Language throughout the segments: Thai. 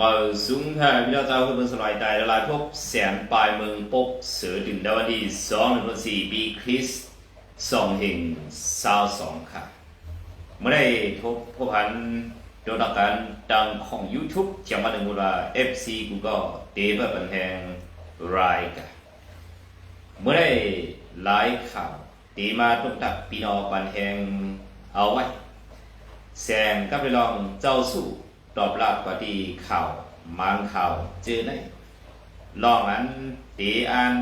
มาสูงแท้พี่น้องเจ้าคือเป็นสลายใจละลายพบแสนปลายเมืองปกเสือดินดาวดีสองหนึ่งสี่ปีคริสสองเฮงสาวสองค่ะเมื่อได้ทบพบพันโดยการดังของ YouTube เขียนมาหนึ่งว่า FC Google เดบบันแหงรายกันเมื่อได้ไลฟ์ข่าวตีมาตุ้มตักพี่น้องบันแหงเอาไว้แสงกับไปลองเจ้าสู้ ตอบรับกว่าดีเข่ามางเข่าเจอได้ลองอันตีอัน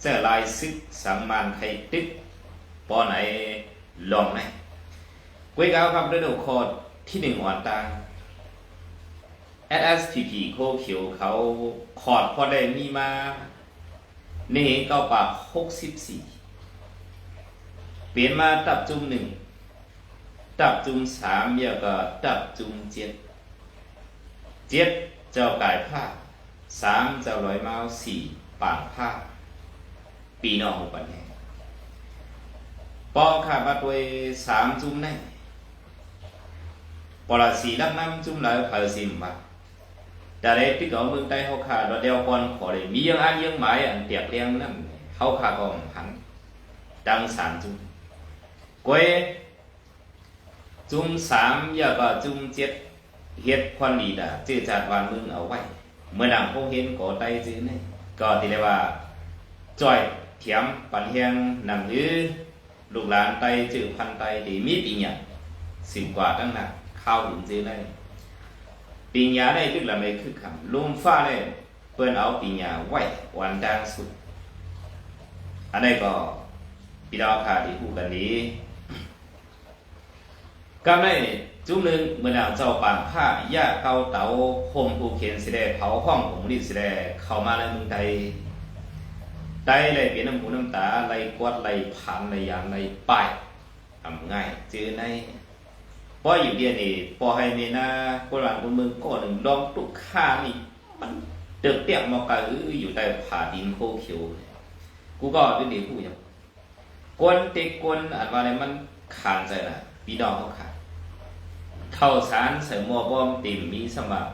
เจอลายซึกสังมานไข่ตึกปอไหนลองไหนกุ้ยกาวครับฤดูโคดที่หนึ่งวันตา SSPP โคเขียวเขาขอดพอได้มีมานี่เก้าปากหกสิบสี่เปลี่ยนมาตับจุ่มหนึ่งตับจุงสามเยอะก็ตับจุงเจ็ด เจ็ดเจ้ากายผ้าสามเจ้าร้อยเมาสี่ปางผ้าปีนอหุปันแห่งปอขาบัดไว้สามจุงในปอละสีลักน้ำจุงแล้วเผาสิมบัดแต่เด็กที่เขาเมืองใต้เขาขาดเดียวก่อนขอเลยมียังอันยังหมายอันเตียกเลี้ยงนั่นเขาขาก็หันดังสามจุงกวยจุ่มสามอย่าก็จุ่มเจ็ด เฮ็ดควันดีดาจื้อจัดวานมึงเอาไว้ เมื่อดังพวกเห็นก่อไตจื้อนี่ก็ที่เรียกว่าจ้อยเถียมปันเฮียงนำยื้อลูกหลานไตจื้อพันไตดีมีปีญาสิบกว่าตั้งหนักข้าวถึงจื้อได้ปีญาได้ตึกละไม่คือคำลุมฟ้าได้เปิ้นเอาปีญาไว้วันดังสุด อันนี้ก็พี่ดาวขาที่พูดกันนี้ก็ไม่ จุ่มหนึ่งเมื่อนาเจ้าปางผ้าย่าเกาเตาโฮมภูเขียนสิได้เผาห้องของนี่สิได้เข้ามาในเมืองไทยไตเลยเปลี่ยนน้ำหูน้ำตาไหลกวดไหลผ่านไหลยางไหลป้ายทำง่ายเจอในพออยู่เดียนี่พอให้เมนาคนหลังคนเมืองก็หนึ่งลองตุกข้านี่มันเดือดเตี้ยมากะอืออยู่ใต้ผาดินโคเขียวกูก็เป็นเด็กผู้ยังกวนเตกวนอันว่าอะไรมันขานใจนะพี่น้องเขาขาด เข้าสารเสริมมัวบ้อมติ่มมีสมัคร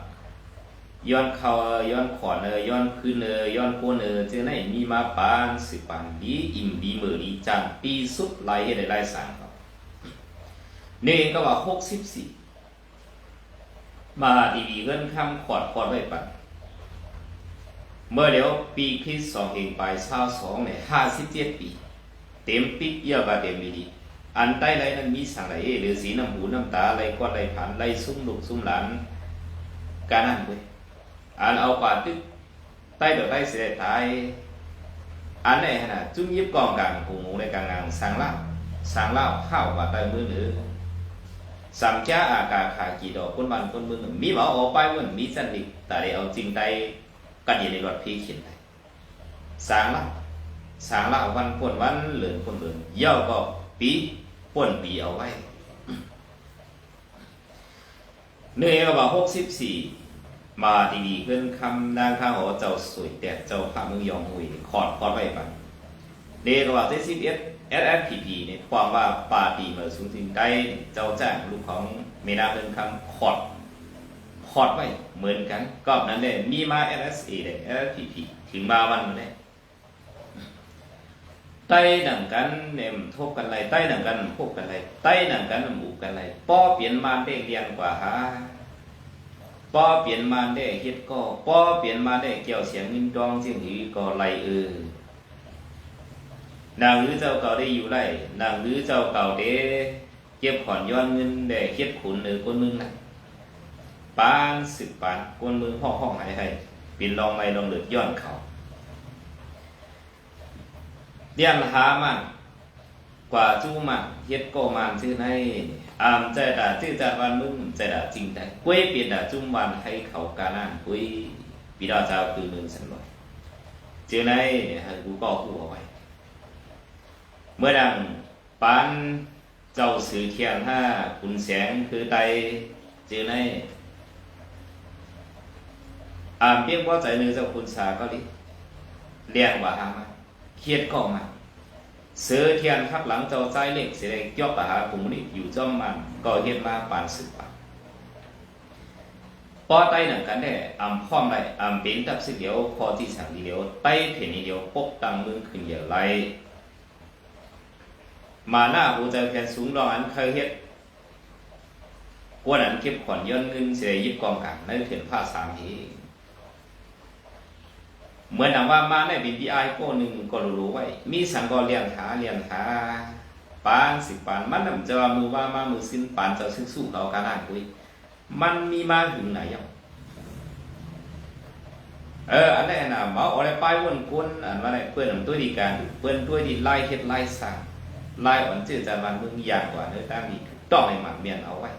ย้อนเขาย้อนขอนเออย้อนพื้นเออย้อนโคเออเจ้าไหนมีมาปานสิปานดีอิ่มดีมือดีจังปีสุดไล่ให้ได้ไล่สางเขานี่ก็ว่าหกสิบสี่มาดีดีเงินคำขอดขอดไว้ปันเมื่อเดี๋ยวปีคริสสองเองไปเช้าสองเนี่ยห้าสิบเจ็ดปี เต็มปีเยอะกว่าเต็มดี อันใต้ไรนั้นมีสังไรหรือสีน้ำหูน้ำตาไรกวาดไรผ่านไรซุ้มลูกซุ้มหลานการนั่นเว้ยอันเอากว่าตึกใต้เดือดใต้เสียตายอันไหนฮะจุ้งยิบกองกลางหูหมูในกลางงานสังเล่าสังเล่าข้าวว่าใต้มือหรือสามจ้าอากาขากี่ดอกคนบ้านคนเมืองมีหมาออกไปมันมีสันติแต่ได้เอาจริงใต้กันอยู่ในรถพี่เขียนไปสังเล่าสังเล่าวันพวนวันเหลือนพวนเหลือนเย่าก็ ปีป่นปีเอาไว้เนื่อว่าหกสิบสี่มาดีดีขึ้นคำนางข้าหอเจ้าสวยแต่เจ้าพระมือยองหุยขอดขอดไว้ปันเดกว่าที่สิบเอ็ด SFPP เนี่ยความว่าปาตีเมื่อสูงสิงได้เจ้าจ้างลูกของเมนาเพิ่นคำขอดขอดไว้เหมือนกัน ก็นั้นเนี่ยมีมา SSA เนี่ย SFPP ถึงมาวันนี้ tay đằng cắn nệm thốt กันไรใต้หนังกันพบกันไรใต้หนังกันหมูกันไรป้อเปลี่ยนมาได้เรียนกว่าหาป้อเปลี่ยนมาได้เฮ็ดก็ป้อเปลี่ยนมาได้เกี่ยวเสียงนิ่งดองเสียงหือก็ไรเออนางหรือเจ้าเก่าได้อยู่ไรนางหรือเจ้าเก่าเด้เก็บขอนย้อนเงินได้เฮ็ดขุนหรือคนมึงนะปานสิบปานคนมึงห้องห้องหายให้ปินลองไม่ลองเลือดย้อนเขา เรียนหามันกว่าจู้มันเฮ็ดก็มันชื่อในอามใจด่าชื่อจัดวันมึงใจด่าจริงใจกุ้ยเปลี่ยนด่าจุ้มวันให้เขากานั่นกุ้ยปีดาเจ้าคือมึงสันลอยเจอในเนี่ยให้กูก็กูเอาไว้ เมื่อดังปันเจ้าสื่อเทียนห้าคุณแสงคือไตเจอในอามเพียงว่าใจเนื้อเจ้าคุณสาก็ดิเรียกว่าหามา เครียดก็มาเสือเทียนทับหลังเจ้าใจเล็กเสียยกปะหาภูมิอยู่จอมมันก็เฮ็ดมาปานสืบปานปอไตหนังกันได้อำพร้อมได้อำเป็นตับสิเดียวพอที่สั่งทีเดียวไตเถนีเดียวปกตังมึงขึ้นเยอะไรมาหน้าหูใจแผ่นสูงรองอันเคยเฮ็ดกวนอันเก็บขอนย้อนเงินเสียยิบกองกลางในเถื่นผ้าสามที เหมือนดังว่ามาในบินพีไอก็หนึ่งก็รู้ๆไว้ มีสังกอเลียนขาเลียนขาปานสิปานมันนำจะว่ามือว่ามามือสิ้นปานจะซึ่งสู้เขาการ่านคุยมันมีมาถึงไหนยังเอออันนี้นะมาเอาอะไรไปวนกวนอันว่าอะไรเพื่อนตัวดีการเพื่อนตัวดีไล่เฮ็ดไล่สร้างไล่อ่อนจื่อจามันมึงอยางกว่าเนื้อตั้งดีต้องให้หมันเมียนเอาไว้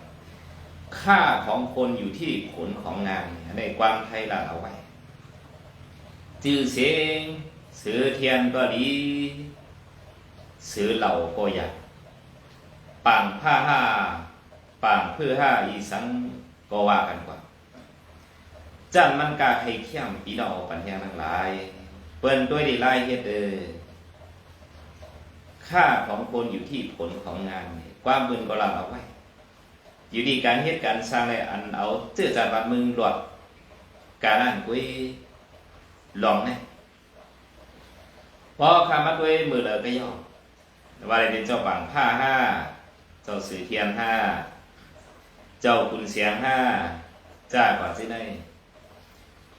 ค่าของคนอยู่ที่ผลของงานในความไทยละเอาไว้ จื่อเสียงสือเทียนก็ดีสือเหล่าก็อยากปังผ้าห้าปังเพื่อห้าอีสังก็ว่ากันกว่าจันมันกาให้เข้มปีดอปัญญาทั้งหลาย เปิ้นด้วยด้ไล่เฮ็ดเออค่าของคนอยู่ที่ผลของงาน ความบุญก็ลาเอาไว้ อยู่ดีการเฮ็ดการสร้างอะไรอันเอาเจือจานบัดมึงหลวดการนั่นกุย ลองเนี่ยพอคำมาด้วยมือเลยก็ย่อว่าอะไรเป็นเจ้าปังผ้าห้าเจ้าสือเทียนห้าเจ้าคุณเสียงห้าจ้ากว่าที่ไหน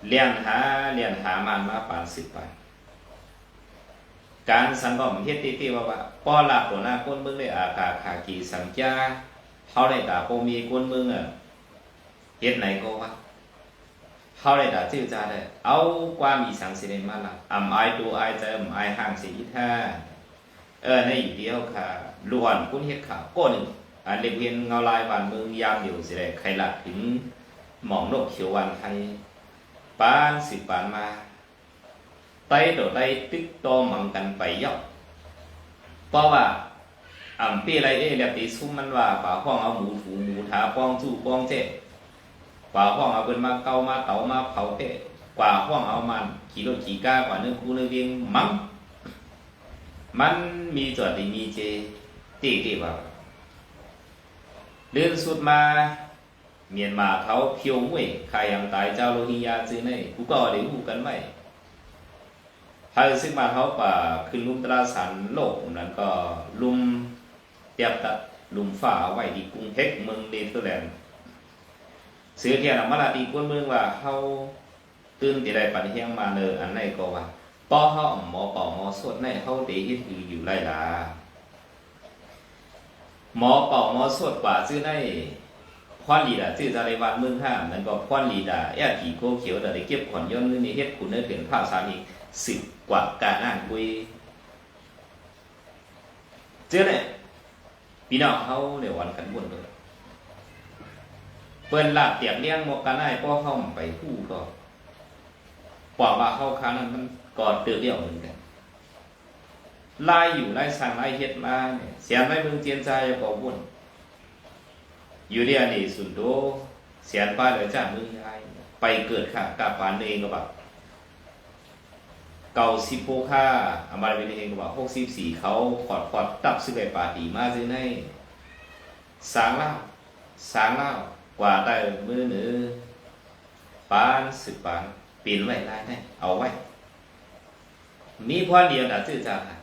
เลียนหาเลียนหามันมาปานสิบไปการสังกมเฮ็ดที่ที่ว่าว่าป้อลาตัวหน้าก้นมืองได้อากาขากีสังจ้าเขาได้ตาโปมีก้นเมืองอะเฮ็ดไหนก็ว่า เขาได้ตาชื่อจาได้เอาความมีสังสิเดมาละอำไอตัวไอใจอำไอห่างสิยิท่าเออในอยู่เดียวค่ะล้วนคุณเฮ็ดข่าวก้นอันเล็กเวียนเงาลายบานเมืองยามอยู่สิได้ใครหลักถึงหมองโลกเขียววันไทยปานสิบปานมาไตโดดไตติ๊กโตมังกันไปย่อเพราะว่าอ่ำปีไรเอเรียบตีซุ่มมันว่าป่าห้องเอาหมูถูหมูถาป้องจู่ป้องเจ๊ ป่าห้องเอาเป็นมาเกามาเตามาเผาเพ่กว่าห้องเอามันขี่รถขี่ก้ากว่าเนื้อคูเนื้อเวียงมังมันมีจอดดีมีเจตีตีว่าเรื่องสุดมาเมียนมาเขาเพียวมวยใครยังตายเจ้าโรฮิงญาซื้อในกูก็เดี๋ยวหูกันไว้ไทยซึ่งมาเขาป่าขึ้นลุมตราสันโลกนั้นก็ลุมเตียบตัดลุมฝ่าไว้ที่กรุงเทพเมืองเนเธอร์แลนด์ เสือเทียนมาลาดีกวนเมืองว่าเขาตื่นตีได้ปันเฮียงมาเนออันไหนก็ว่าป้อเขาหมอป่อหมอสวดในเขาเดฮิตอยู่อยู่ไรล่ะหมอป่อหมอสวดกว่าซื้อในพรลีดาชื่อจาริวันเมืองห้ามนั้นก็พรลีดาแอดผีโกเขียวแต่ได้เก็บขอนย้อนเงินนี่เฮ็ดคุณเนื้อถึงภาพสามีสิบกว่าการอ่านคุยเจอเนี่ยพี่น้องเขาเดี๋ยววันกันบุญเลย เปิ้นลาดเตียบเลี้ยงหมกกันได้พ่อเข้าไปคู่ก็กว่าว่าเข้าค้านั้นมันก่อนเตือเดียวเหมือนกันไล่อยู่ไล่สั่งไล่เฮ็ดมาเนี่ยเสียงไล่เมืองเจียนใจก็บุญอยู่เดียนี่สุดโดเสียนป้าเลยจ้ามือยายไปเกิดค่ะกาปานเองก็แบบเก่าสิบโพค่าอามาเป็นเองก็บอกหกสิบสี่เขาขอดขอดตับสิบไปปาดีมาซื้อในสางเล่าสางเล่า ว่าได้มือหนือปานสิบปานปีนไว้ได้เอาไว้ มีพอเดียวแต่ชื่อจ้าค่ะ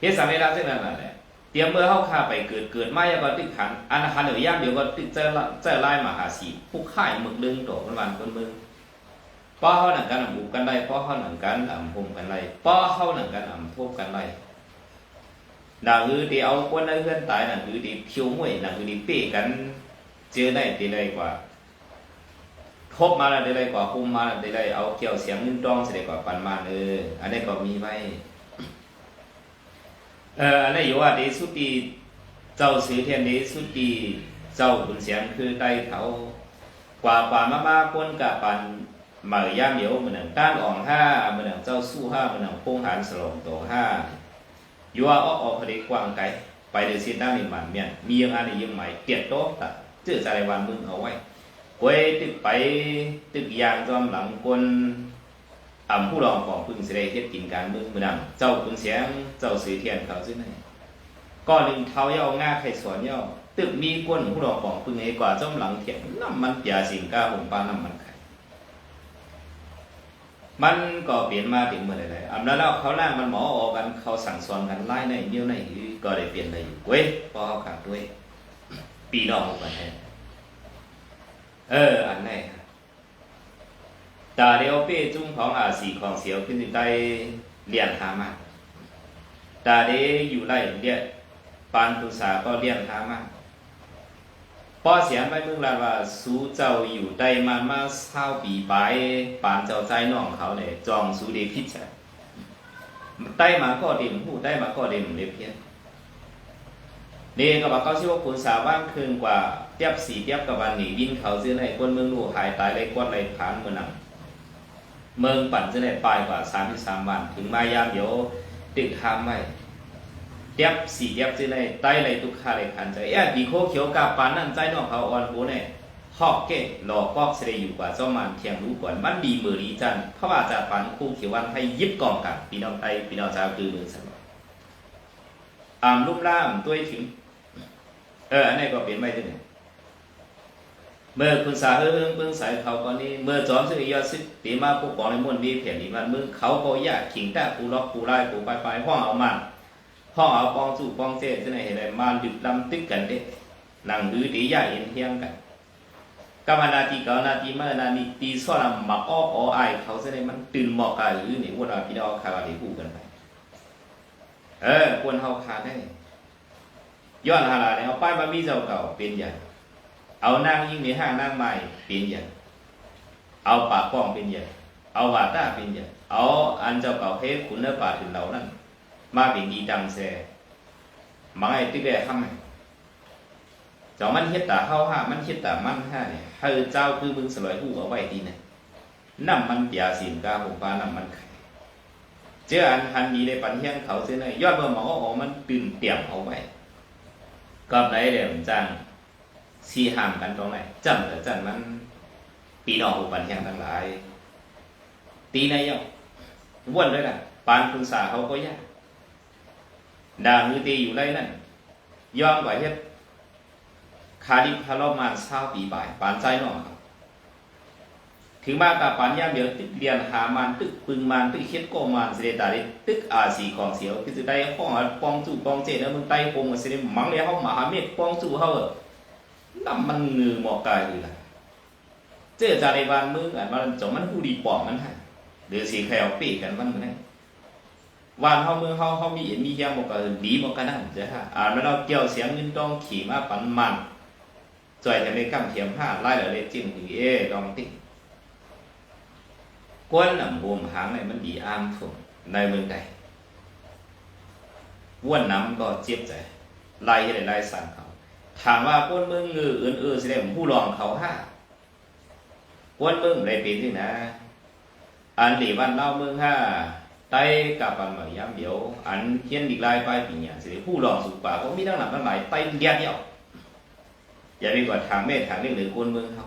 เฮ็ดสามเวลาเช่นนั้นแหละเตรียมเมื่อเข้าข้าไปเกิดเกิดไม่ก็ติดขันอันหันเดี๋ยวย่างเดี๋ยวก็ติดเจอละเจอไล่มาหาสีผู้ข่ายหมึกดึงโตมันวันคนมึงป้อเขาหนังกันอ่ำบุกกันได้ป้อเขาหนังกันอ่ำพมกันได้ป้อเขาหนังกันอ่ำทุบกันได้หนังคือที่เอาคนได้เพื่อนตายหนังคือที่พิวมวยหนังคือที่เป๊กัน เจอได้ตีได้กว่าทบมาแล้วได้ไรกว่าคุมมาแล้วได้ไรเอาเกี่ยวเสียงนึ่งต้องเสียกว่าปันมาเอออันนี้ก็มีไว้เอออันนี้อยู่ว่าดีสุดดีเจ้าสือเทียนดีสุดดีเจ้าบุญเสียงคือได้เขากว่ากว่ามามาคนกับปันเหมายาเหมียวเหมือนก้านอ่องห้าเหมือนเจ้าสู้ห้าเหมือนพงหานสลงโตห้าอยู่ว่าออกออกคดีกว้างไกลไปเดือดสิน้ามีมันเมียนมียังอันนี้ยังใหม่เปลี่ยนโต๊ะ ตื้อใจวันมึงเอาไว้กวยตึกไปตึกยางจอมหลังคนอ่ำผู้รองของพึ่งเสด็จเฮ็ดกินการเมืองมือนำเจ้าคุณเสียงเจ้าสือเทียนเขาซึ่งไหนก้อนหนึ่งเท้าเย่าง่าไข่สวนเย่าตึกมีกวนผู้รอของพึ่งไอ้กว่าจอมหลังเถียงน้ำมันเปียสิงก้าหงปลาน้ำมันไข่มันก็เปลี่ยนมาถึงเมื่อไรๆอำนั้นแล้วเขาล่างมันหมอออกกันเขาสั่งสอนกันไล่ในเนี้ยวในก็ได้เปลี่ยนเลยเว้ยพอเขาขาดด้วย ปีนอกมาแทนเออ อันไหนครับตาเดียวเป้จุ้งของอาสีของเสียวขึ้นถึงได้เรียนหามาตาเดอยู่ไรเรียปานตุสาก็เรียนหามาพอเสียงไปเมืองลาว่าสู้เจ้าอยู่ได้มามาเศร้าปีไปปานเจ้าใจน้องเขาเนี่ยจองสู้เดพิจารได้มาก็เด่มหูได้มาก็เด่มเล็บเพี้ยน นี่ก็บอกเขาชื่อว่าคุณสาว่างคืนกว่าเทียบสีเทียบกับวันหนีวินเขาซื้อในคนเมืองลู่หายตายเลยกวดเลยผานเมืองนังเมืองปั่นซื้อในปลายกว่าสามสิบสามวัน ถึงมายามเดี๋ยวตึกทามไว้เทียบสีเทียบซื้อในใต้เลยทุกข้าเลยขันใจเอ๊ะดีโคเขียวกับปานนั่นใจน้องเขาอ่อนหัวเนี่ยหอกเก้หลอกกอกเสดอยู่กว่าเจ้ามันเทียงรู้ก่อนมันดีมือดีจันพระว่าจะปันคู่เขียววันให้ยิบกองกันพี่น้องไทยพี่น้องชาวคือมือสนอามลุ่มล่ามตัวถึง เอออันนี้ก็เปลี่ยนไปที่ไหนเมื่อคุณสาเฮืองเบื้องสายเขาก่อนนี้ เมื่อจอมซึ่งยอดสิบตีมาผู้กองในมวลมีเพียงนี้มันมึงเขาก็ยากขิงแต่ปูล็อกปูไล่ปูไปไปห้องเอามันห้องเอาปองสู่ปองเจ๊ที่ไหนเห็นไหมาดึกลำตึกกันเด้หนังหือตียาเอ็นเทียงกันก็มานาทีเก่านาทีเมื่อนาทีตีซ้อนมาอ้ออ้อไอเขาจะได้มันตื่นหมอกกายหรือเนี่ยว่าพี่น้องคาวาที่พูดกันไปเออควรเฮาคาได้ ย้อนหาลาเนี่ยเอาป้ายมามีเจ้าเก่าเป็นใหญ่เอานางยิ่งในห้างนางใหม่เป็นใหญ่เอาปากป้องเป็นใหญ่เอาวาต้าเป็นใหญ่เอาอันเจ้าเก่าเพชรขุนเนื้อป่าถึงเหล่านั้นมาเป็นดีดังแซ่มังไอ้ติ๊กแก่ทำไมเจ้ามันเฮ็ดตาเข้าห้ามันเฮ็ดตามันห้าเนี่ยเฮอเจ้าคือมึงสลอยหูเอาไว้ดีนะน้ำมันเปียสินกาหงปลาน้ำมันไข่เจ้าอันหันมีในปันเฮียงเขาเส้นยอดเบอร์หมอก็ออกมันตื่นเตี่ยมเอาไว้ ก็ไหนเดี๋ยวจังสีห่างกันตรงไหนจันแต่จันมันปีนอกอุปันแห่งทั้งหลาย ตีในย่อว่นเลยนะปานคุณสาเขาก็ยากด่ามือตีอยู่ไรนั่นยอมกว่าเฮ็ดคาดิพาลอมานเศร้าปีบ่าย ปานใจน้องครับ ถึงมากับปานย่าเดียวตึกเรียนหามันตึกปึงมันตึกเฮ็ดโกมันเสด็จตาดิตึกอาสีของเสียวคือจะได้ห้องปองจู่ปองเจแล้วมึงไต้โกงเสด็จมังเลยเฮามหาเมฆปองจู่เฮาน้ำมันงือหมอกกายอยู่ล่ะเจอจาในบ้านมึงอันมันจงมันผู้ดีปอมมันฮะหรือสีแควปีกันมันมันวานเฮามือเฮาเฮามีเห็นมีเฮียงบอกก็ดีบอกกันนั่นจ้ะฮะอ่านมาเราเกี่ยวเสียงเงินต้องขี่มาปันมันจ่อยจะไม่กำเทียมผ้าไล่เหลือเลยจิ้มถึงเอดองติ๊ก quân ở vùng háng này มันดีอามฝุ่นในเมืองใดว่นน้ำก็เจ็บใจไล่ให้ได้ไล่สั่งเขา ถามว่าคนเมืองงืออื่นๆแสดงผู้รองเขาห้าคนเมืองไรเป็นที่นะ อันหลีวันเล่าเมืองห้าไต้กับปันหมยย้ำเดียว อันเขียนดีกลายไปปีเนี่ยสิผู้รองสุกป่าก็มีทั้งหลังทั้งหลายไต้เดียดเดียวอย่าไปกว่าทางเมฆทางเรื่องหรือคนเมืองเขา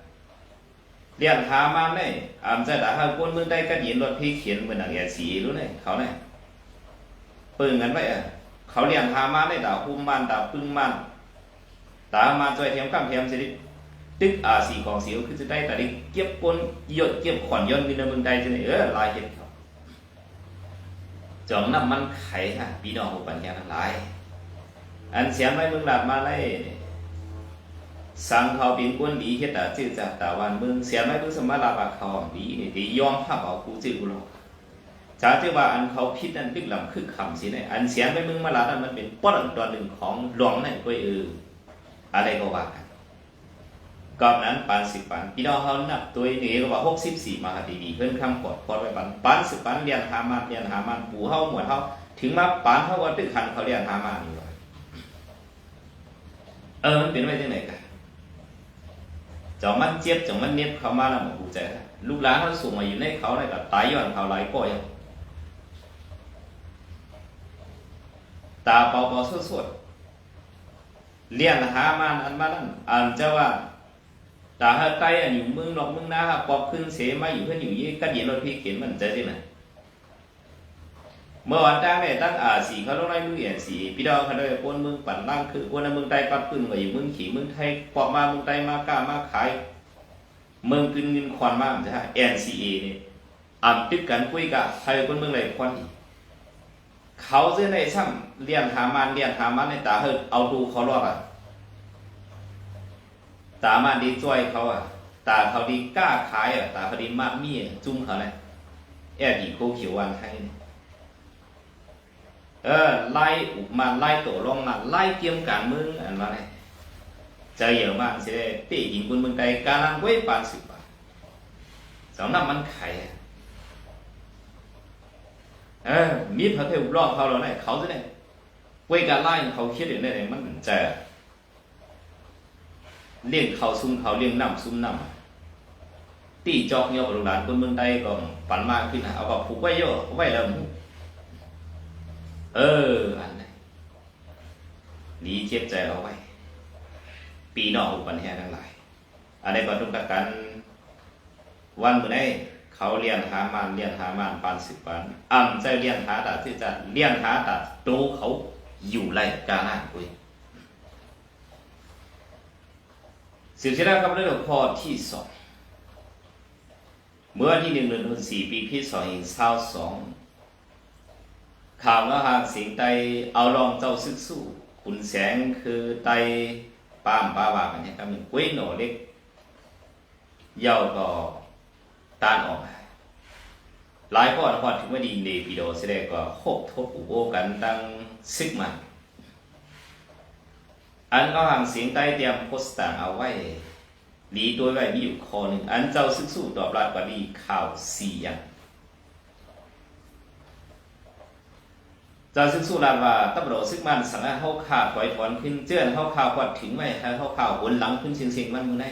เรียนถามาเนี่ยอามจะด่าหาคนมืองได้ก็ยินรถพี่เขียนเหมือนหนังแอสีรู้เนี่ยเขาเนี่ยปึงกันไว้อะเขาเรียนถามาเนี่ยด่าหุ้มมันด่าปึ้งมันด่ามาจ่อยเทียมข้ามเทียมสิตึกอาสีของเสียวคือจะได้แต่ได้เก็บปนยดเก็บขอนย้อนมีในเมืองใดจะเนี่ยเออลายเห็ดเขาจองน้ำมันไข่ค่ะพี่น้องผู้ปัญญาทั้งหลาย อันเสียงไม่มืองหลาดมาเลย สังเขาเป็นก้นดีเฮ็ดตาจื้อจากตาวันเมืองเสียไม่รู้สมาลาบาเขาดีนี่ดียอมพับเอากูจื้อกูหรอกจากที่ว่าอันเขาพิษอันพิกลำคือคำสิเนี่ยอันเสียไปมึงมาลานั้นมันเป็นป้อนตัวหนึ่งของหลวงนั่นก็เอออะไรก็ว่ากันกอบนั้นปานสิบปันพี่น้องเขานับตัวนี้ก็ว่าหกสิบสี่มหาดีดีเพิ่นคำกดพอดไว้ปันปานสิบปันเรียนหามาเรียนหามันปูเฮาหมวดเฮาถึงมาปานเฮาว่าตึกขันเขาเรียนหามานี่ว่าเออมันเป็นไปจังไหนกัน จองมันเจ็บจองมันเน็บเขามาแล้วมันกูใจลูกหลานเขาส่งมาอยู่ในเขาเลยก็ตายย้อนเขาหลายก่อยตาเปาเปาสุดสวดเลี้ยนหามันอันมานั่นอันเจ้าว่าตาเฮาไตอันอยู่มึงนอกมึงนาปอบขึ้นเสมาอยู่เพื่อนอยู่ยี่กัดเย็นรถพี่เขียนมันใจได้ไหม เมื่อวันตั้งเนี่ยตั้งอ่าสีเขาต้องไล่มือเอียนสีพี่ดาวเขาได้ปนมึงปั่นล่างคือปนมึงไตปัดปืนก็อยู่มึงขี่มึงไทยปอบมามึงไตมากล้ามาขายมืองกินเงินควันมากจะฮะ NCA นี่อ่านติดกันคุยกับใครคนมืองไหนควันเขาเสื้อในซ้ำเรียนหามันเรียนหามันในตาเฮิดเอาดูเขารอดอะตามันดีจ้วยเขาอะตาเขาดีกล้าขายอะตาเขาดีมากมีอะจุ้มเขาเลยแอบดีโคเขียววันไทยเนี่ย เออไล่มาไล่ตัวลงมาไล่เกี่ยมการเมืองอันว่าไงใจเยอะมากสิได้ตีหญิงคุณเมืองใดการังไว้ปานสิบบาทสองน้ำมันไข่เออมีพระเทวรอบเขาแล้วเนี่ยเขาจะเนี่ยไว้การไล่เขาคิดอย่างไรมันเหมือนใจเลี้ยงเขาซุ่มเขาเลี้ยงน้ำซุ่มน้ำตีจอกเงี้ยกับลูกหลานคนเมืองใดก็ฝันมากขึ้นนะเอาก็ผูกไว้เยอะไว้แล้ว เอออันไหนนีเจ็บใจเอาไว้ ปีนอกอุปันแห่ทั้งหลาย อันใดก็ต้องกัน วันเมื่อไหเขาเรียนหามันเรียนหามันปานสิบปันอ่ำใจเรียนหาตัดที่จะเรียนหาตัดโตเขาอยู่ไรกาหน้าคุยสิบที่แรกครับเรื่องข้อที่สองเมื่อที่หนึ่งเดือนสี่ปีพี่สองอินเศร้าสอง ข่าวว่าหากสิงไตเอาลองเจ้าซึกสู้ขุนแสงคือไตป้ามป้าวากันเนี่ยครับมันกุ้ยหนอเล็กเย่าก็ตานออก หลายข้อนพอถึงว่าดีในปีโดแสดงก็โคกทบอุโบกันตั้งซึกมันอันก็ห่างเสียงใต้เตรียมโพสต์ต่างเอาไว้หลีตัวไว้มีอยู่คอหนึ่งอันเจ้าซึกสู้ตอบรับกว่าดีข่าวสี่อย่าง จะซึ่งสู้ลาว่าตำรวจซึ่งมันสั่งให้เขาข่าวถอยถอนขึ้นเจื้อนเขาข่าวกดถึงไว้ให้เขาข่าวบนหลังขึ้นเสียงเสียงมันมึงได้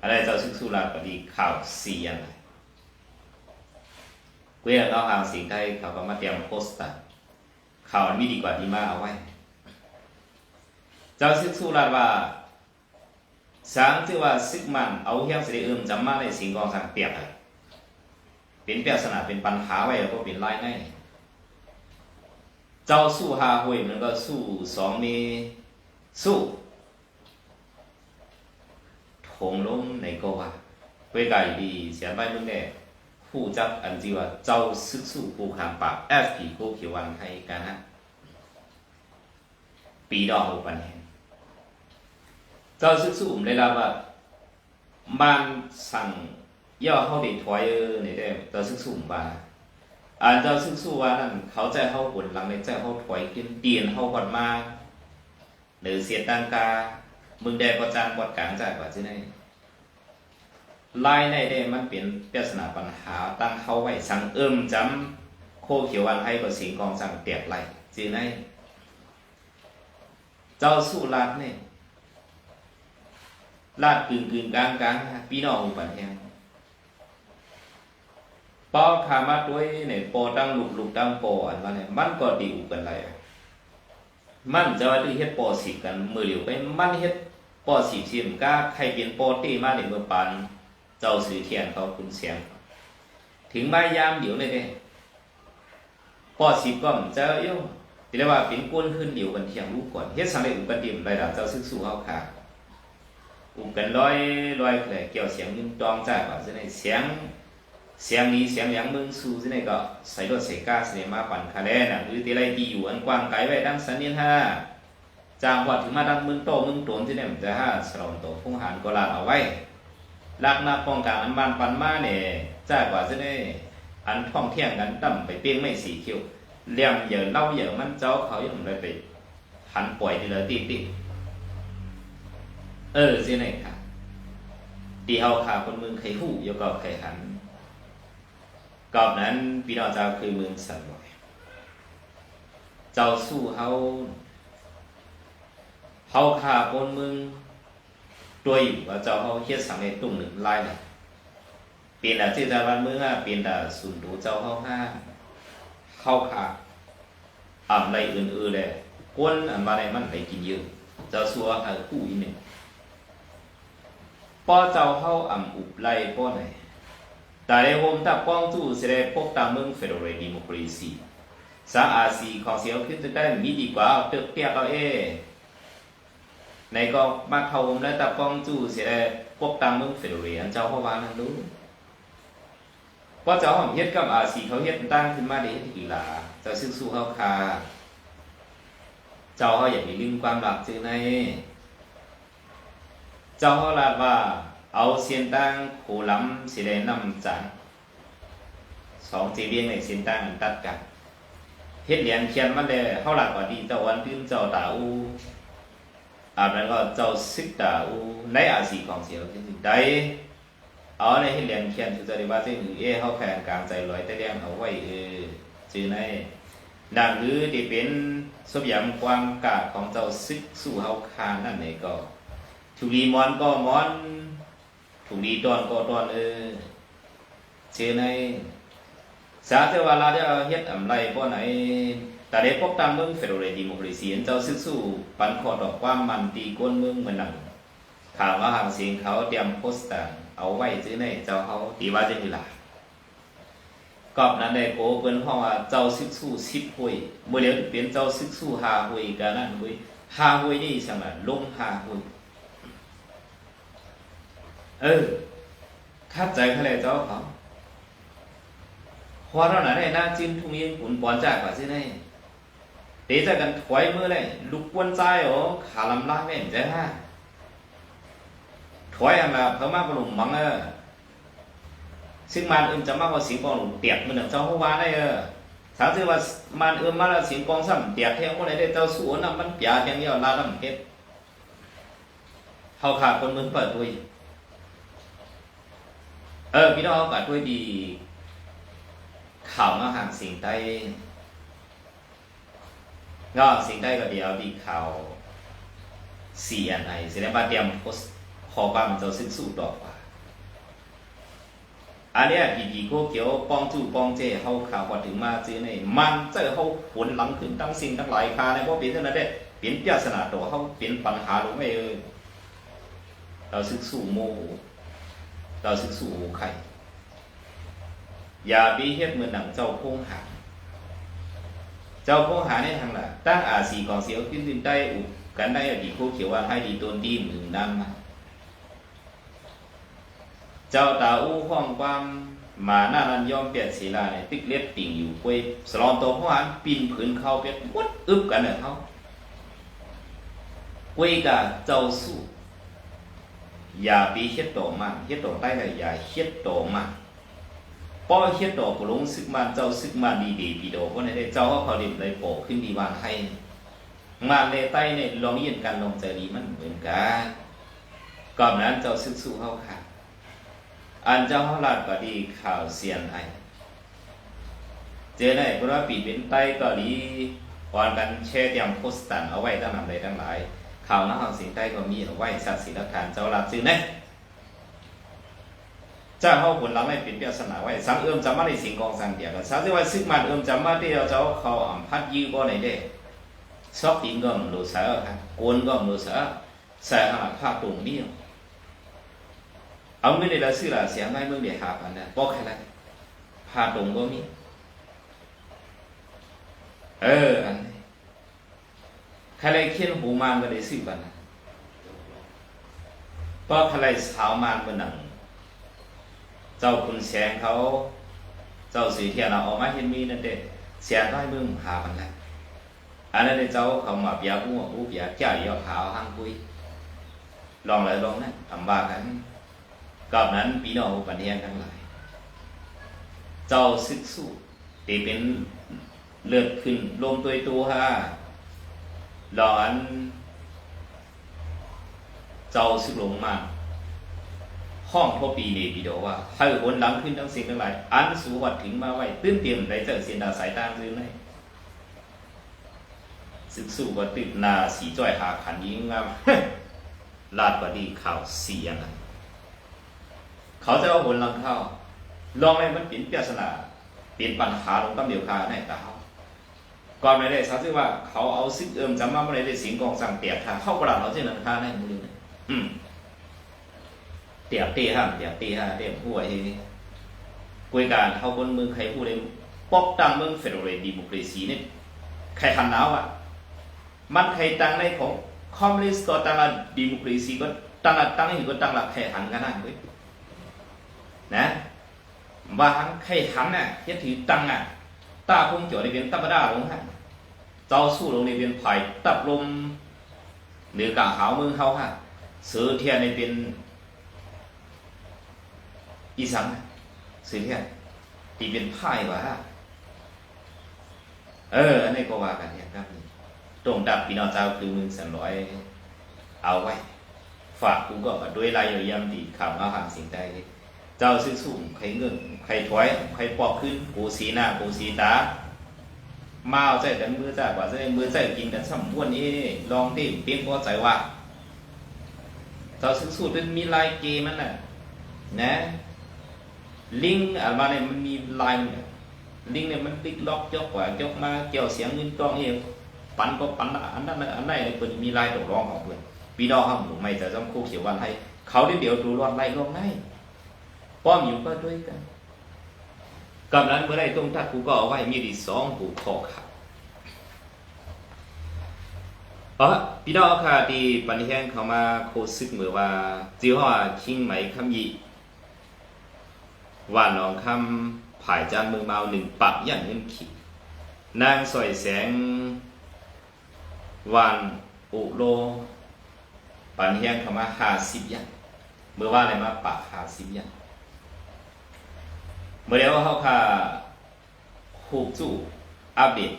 อะไรเจ้าซึ่งสู้ลาก็ดีข่าวเสียงเว้ยเขาห่างสิ่งไทยเขาก็มาเตรียมโพสต์ข่าวอันมีดีกว่าดีมาเอาไว้ เจ้าซึ่งสู้ลาว่าสังที่ว่าซึกมันเอาเฮียงเสด็จเอิมจำมาในสิงกองสังเปียกเลย เป็นเปรียสนาเป็นปัญหาไว้ก็เป็นไล่ง่ายเจ้าสู้หาหวยมันก็สู้สองมีสู้ถงลงในก็ว่าเวกายดีเสียไปมึงแน่ผู้จักอันจีว่าเจ้าซึกสู้ผู้ขามปากแอสผีโกเขียววันไทยกันนะปีดอกปันแห่งเจ้าซึกสู้ผมได้รับว่ามันสั่ง ย่อเขาได้ถอยในได้ต่อซึ่งสูงบาอ่านเจ้าซึ่งสู้ว่านั่นเขาใจเข้าผลหลังในใจเข้าถอยขึ้นเตียนเข้าก่อนมาหรือเสียตังกา มึงได้ประจานบดกลางใจกว่าที่ไหนลายในได้มันเป็นเปรียสนาปัญหาตั้งเข้าไว้สังเอิ่มจำโคเขียววันให้กับสิงกองสั่งเตียกไหลจีไหนเจ้าสู้ลาดเนี่ยลาดกึ่งกึ่งกลางกลางพี่น้องปัญญา ปอขามาด้วยเนี่ยปอตั้งลุกลุกตั้งปออันว่าเนี่ยมันก็ดีอุกันไรมันจะว่าที่เฮ็ดปอสิกันมือเหลียวไปมันเฮ็ดปอสิเสียมก้าใครเป็นปอตีมาในเมื่อปานเจ้าสื่อเทียนเขาคุณเสียง ถึงมายามเดี๋ยวเลยเนี่ยปอสิก็มันจะเอ้ยที่เรียกว่าเป็นก้นขึ้นเดียวกันเทียงลูกก่อนเฮ็ดสังเกตอุกันดียมระดับเจ้าซึกสู้เขาขาอุกันร้อยร้อยเลยเกี่ยวเสียงยืนจองจ่ายว่าจะในเสียง เสียงนี้เสียงอย่างมึงสู้ที่ไหนก็ใส่รถใส่ก้าเสมาปั่นคาแลนะหรือที่ไรที่อยู่อันกว้างไกลไว้ดังสันนิษฐาจางว่าถึงมาดังมึงโตมึงตวนที่เนี่ยมันจะห้าสลองโตพุ่งหันก็ลาเอาไว้ลักนาป้องกันอันบานปันมาเนี่ยจ้ากว่าจะได้อันท่องเที่ยงกันตั้มไปเปี้ยงไม่สีคิวเลี้ยงเหยอะเล่าเหยอะมันเจ้าเขาอย่างไรไปหันปล่อยทีละตีตีเออสิไหนค่ะตีเฮาขาคนเมืองเคยหู้ยก็เคยหัน กอบนั้นพี่น้องเจ้าคือเมืองสันบ่อยเจ้าสู้เฮาเฮาขาคนเมืองตัวอยู่ว่าเจ้าเฮาเฮ็ดสังเกตตุ้งหนึ่งไล่น่ะเปลี่ยนดาที่ตะวันเมืองอะเปลี่ยนดาสุนดูเจ้าเฮาห้าเข้าขาอ่ำไรอื่นๆเลยกวนอันมาได้มันไปกินเยอะเจ้าสัวหาคู่อีหนึ่งป้อเจ้าเฮาอ่ำอุบไล่ป้อไหน แต่ในโฮมถ้าป้องตู้เสด็จพบตามเมืองเฟดเรดิโมครีซีสาอาซีของเสียวขึ้นจะได้มีดีกว่าเตึกเปียกเอาเอในก็มาเขาผมแล้วตาป้องจู่เสียได้พวกตามมึงเฟรเรียนเจ้าพ่อวานั่นรู้เพราะเจ้าหอมเฮ็ดกับอาสีเขาเฮ็ดตั้งขึ้นมาได้เฮ็ดอีหลาเจ้าซึ่งสู้เขาคาเจ้าเขาอยากมีลืมความหลักจึงใน เจ้าเขาลาดว่า เอาเสียนตั้งขูล้ำสีแดงน้ำจันสองสีเบียงในเสียนตั้งตัดกันเฮ็ดเหรียญเขียนมาเลยเท่าหลักกว่าดีเจ้าวันตื้มเจ้าตาอูอาบนั้นก็เจ้าซิกตาอูในอาศีของเสียวที่ได้เอาในเฮ็ดเหรียญเขียนคือจะได้ว่าที่หือเอเข้าแผนกลางใจลอยแต่เลี้ยงเอาไว้เออจื้อในดังหรือที่เป็นสมยำความกาของเจ้าซิกสู่เฮาคานนั่นเองก็ทุลีมอนก็มอน ถูกดีตอนก็ตอนเออ chứ này สาเทวาลาจะเฮ็ดอำไรป้อไหนแต่ได้พบตามเมืองเฟดเรดิโมครีซียนเจ้าซึกสู้ปันขอดอกความมันตีก้นเมืองเหมือนหนังถามว่าหางเสียงเขาเตรียมโพสต์ต่างเอาไว้ซื้อในเจ้าเขาตีว่าจะคือหลากอบนั้นได้โกเปิ้นห้องว่าเจ้าซึกสู้สิบหุยเมื่อเลี้ยวเปลี่ยนเจ้าซึกสู้หาหุยกันนั่นหุยหาหุยนี่ใช่ไหมลงหาหุย เออคัดใจเขาเลเจ้าเขาพอเท่านั้นไอ้น่าจิ้นทุ่งยิงขุนปอนจากกว่าสิได้เตะจากกันถอยมือเลยลุกกวนใจโอ้ขาลำลากไม่เห็นใจฮะถอยอันละเขามากกว่าหลุมมังเออซึ่งมันเอิมจะมากกว่าสิงกองหลุมเตียกมันหนึ่งเจ้าหัวได้เออสาวที่ว่ามันเอิมมากกว่าสิงกองซ้ำเตียกเท้คนไหนได้เจ้าสวนน้ำมันเปียกแทงเดียวลาดน้ำเก็บเขาขาดคนมึอเปิดด้ย เออพี่น้องกัดด้วยดี ข่าวมาหางสิ่งใต้ก็สิ่งใต้ก็เดียวดีข่าวสี่อันไหนแสดงว่าเตรียมโพสขอความจะซึ่งสู้ต่อไปอันเนี้ยดีดีก็เกี่ยวป้องจู่ป้องเจ้เขาข่าวพอถึงมาจื้อในมันเจอเขาผลหลังถึงตั้งสิ่งทั้งหลายคาในเพราะเป็นเท่านั้นได้เปลี่ยนเปียสนาตัวเขาเปลี่ยนปัญหาลงไม่เออเราซึ่งสู้โม เราซึ่งสู้ใครอย่าไปเฮ็ดเหมือนหนังเจ้าพงหาเจ้าพงหาในทางละตั้งอาสีของเสียวขึ้นดินได้อุกันได้อดีโคเขียวว่าให้ดีตนดีมือนั่นมาเจ้าตาอู้ห้องความมาหน้านันยอมเปลี่ยดศีลาเนี่ยติ๊กเล็บติ่งอยู่กวยสลอมตัวพ่อหันปีนผืนเข้าเปียดมุดอึบกันเนี่ยเขากวยกะเจ้าสู้ อย่าไปเฮ็ดโตมันเฮ็ดโตใต้เลยอย่าเฮ็ดโตมันป้อเฮ็ดดอกลงซึกมันเจ้าซึกมันดีดีปีโดเพราะในได้เจ้าเขาเรียนเลยโปขึ้นดีวานให้มาเลใต้เนี่ยลองเย็นกันลองเจอดีมันเหมือนกันก่อนนั้นเจ้าซึกสู้เขาค่ะ อันเจ้าเขาลาดก็ดีข่าวเสียนไอเจอได้เพราะว่าปีเป็นใต้ก็ดีก่อนกันแช่เตรียมโพสตันเอาไว้ตั้งนำใดทั้งหลาย ข่าน้ำหางสิงใต้ก็มีเอาไว้สัตว์ศิลปานเจ้าลาดซื้อเนี่ยจ้าเขาผลเราไม่เป็นเปียสนาไว้สังเอื้อมจำมาในสิ่งกองสังเดียกันสังที่ว่าซึกมันเอื้อมจำมาที่เราเจ้าเขาอ่ำพัดยื้อบ่ในเด้ซอกติงก็มรู้เสือครับกวนก็มรู้เสือเสือหาภาพตรงนี้เอาเงินในละซื้อละเสียงไม่เมื่อเดียหาพันนะบอกใครละภาตรงก็มีเอออันนี้ ครเลยเขียนหูมานก็ได้ซื้อบันเพราะใครสาวมานเมื่อหนัง เจ้าคุณแสงเขา เจ้าสีเทียนเอาออกมาเห็นมีนั่นเด็เสียน้อยมึงหามันล้วอันนั้นเจ้าเขามาเปียกู้กู้เปียเจ้าเดียวขาวห้างคุยลองเลยลองนะทำบ้ากันกับนั้นพี่น้องปัญญาทั้งหลาย เจ้าศึกสู้ตีเป็นเลือดขึ้นลมตัวตัวฮะ หลอนเจ้าสึกลงมาห้องพ่อปีนี่พี่ดว่าให้หนหลังขึ้นทั้งสิ่งทั้งหลายอันสูวัดถึงมาไว้ตื้นเตรียมได้เจอเสียนดาสายตาซื้อไหนศึกสู้ก็ติดนาสีจ้อยหาขันยิงงามลาดกว่าดีข่าวเสียงเขาจะเอาหนหลังเข้าลองให้มันเป็นปริศนาเป็นปัญหาลงตั้งเดียวคาในตา ก่อนไม่ได้ทราบซึ่ว่าเขาเอาซึกเอิมจำมาไม่ได้สียงกองสั่งเตียกทาเข้ากระดาษเราเช่นนั้นคาในมือเลยอืมเตียกตีห้ามเตียกตีห้าเตียกหัวทีนี้กุยการเขาบนมือใครพูดเลยปอกตังเมืองเฟดเรดีโมครีซีเนี่ยใครทันหนาวอะ มันใครตังในของคอมมิวนิสต์ก็ตังละดีโมครีซีก็ตังละตังนี่ก็ตังละใครหันกันนั่นเว้ยนะว่าหันใครหันน่ะยัดถือตังอะ ตาคงจ่อในเป็นตับดาลงฮะเจ้าสู้ลงในเป็นไผ่ตับลมเหนือกาหาวมือขาฮะเสือเทียนในเป็นอีสังน่ะเสือเทียนที่เป็นไพ่วะเอออันนี้ก็ว่ากันเนี่ยครับตรงดับพี่น้องเจ้าคือมึงสันร้อยเอาไว้ ฝากกูก็ด้วยลายยำดีข่าวมาหาสิ่งใด จ้าซึ่งสูงใครเงื่อนใครถอยใครปอกขึ้นกูสีหน้ากูสีตาเอาใจกันมือจ้ากว่าใจมือใจกินกันสัมวนนี้ลองที่เพียงพอใจว่าเจ้าซึ่งสูตรเป็นมีลายเกมันน่ะนะลิงอะไรมาเนี่ยมันมีลายลิงเนี่ยมันติ๊กล็อกยกกว่ายกมาเกี่ยวเสียงเงินกองเองปันก็ปันอันนั้นอันนั้นเปิดมีลายตกร้องของเพื่อนพี่น้องครับผมไม่จะจำคู่เขียววันให้เขาได้เดี๋ยวดูรอดไล่ลงได้ ป้อมอยู่ก็ด้วยกันกำนั้นเมื่อไรตรงทักกูก็เอาไว้มีดีสองผูกคอขาดเออพี่น้องค่ะที่ปันแห้งเขามาโคซึกเหมือว่าจีว่าคิงไหมคำยีว่าน้องคำผายจานมือเมาหนึ่งปักย่างเงินขีดนางสอยแสงวานอุโล ปันเฮียงเขามาหาสิบย่างเมื่อว่าอะไรมาปักหาสิบย่าง มื่อเดียวเขาพาหูจู่อัปเดต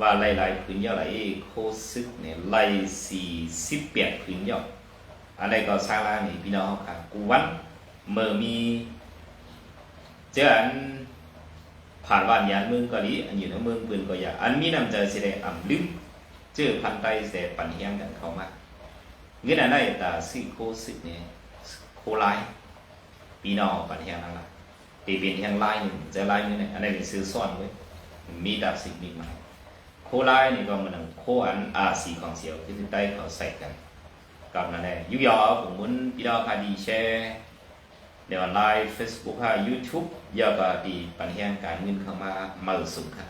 ว่าหลายๆพื้นย่อหลายโคซึกเนี่ยไล่สี่สิบแปดพื้นย่ออะไรก็สร้างล่างนี่พี่น้องค่ากูวันเมื่อมีเจ้าอันผ่านวันยานเมืองกะลีอันอยู่ในเมืองปืนก็อย่าอันมีนำเจอเสดอ่ำลึกเจอพันไตเสดปันเฮงกันเข้ามาเงินอะไรแต่สิโคซึกเนี่ยโคไลปีนอปันเฮงนั่นแหละ ตีเป็นแห่งไลาหนึ่งจะไลายนี่เนี่ยอันนี้ซื้อซ่อนไว้มีดาบสิบมีมาโคไลานี่ก็มันโคอันอาสีของเสียวที่ใต้เขาใส่กันกับนั่นแหละยุยอผมมุนพี่ดาวพาดีแชร์ในออนไลน์เฟซบุ๊กค่ะยูทูบยาบาดีปัญห่งการเงินเข้ามามาสุขค่ะ